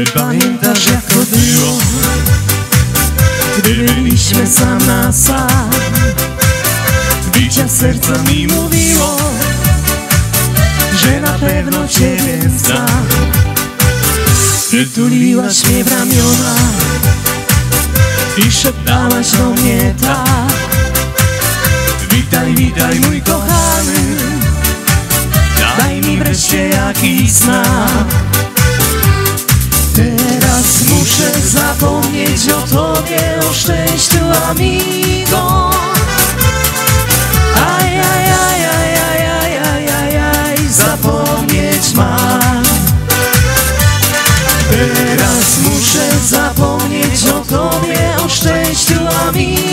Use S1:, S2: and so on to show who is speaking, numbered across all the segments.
S1: Czy pamiętasz jak to było? Gdy byliśmy sam na sam Bicia serca mi mówiło Że na pewno Ciebie znam. Ty tuliłaś mnie w ramiona I szeptałaś do mnie tak. Witaj, witaj mój kochany Daj mi wreszcie jakiś znak muszę zapomnieć o tobie, o szczęściu amigo. Aj, aj, aj, aj, aj, aj, aj, aj, aj, zapomnieć mam Teraz muszę zapomnieć o tobie, o szczęściu amigo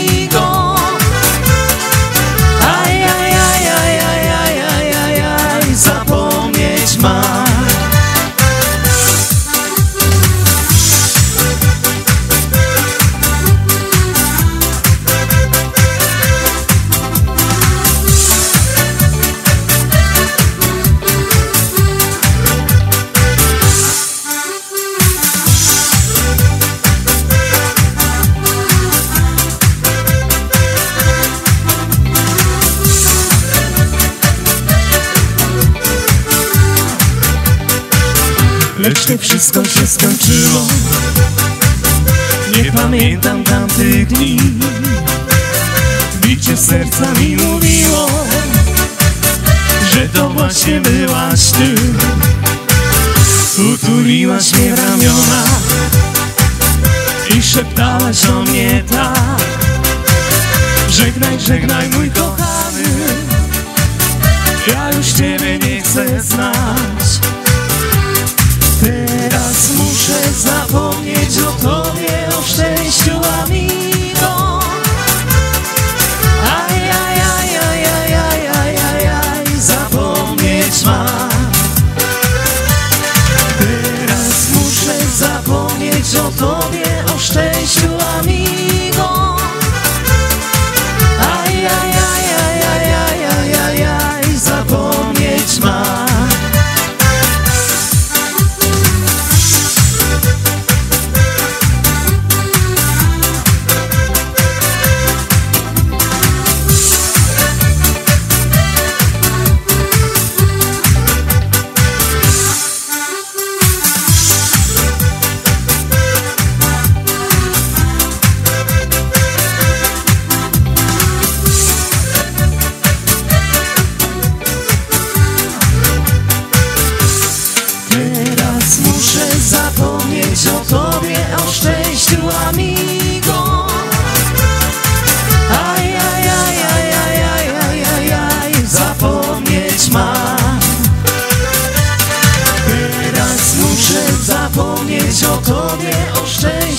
S1: Lecz nie wszystko się skończyło. Nie pamiętam tamtych dni. Bicie serca mi mówiło Że to właśnie byłaś ty. Utuliłaś mnie w ramiona I szeptałaś o mnie tak. Żegnaj, żegnaj mój kochany. Ja już Ciebie nie chcę znać Teraz muszę zapomnieć o tobie,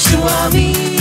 S1: to our me.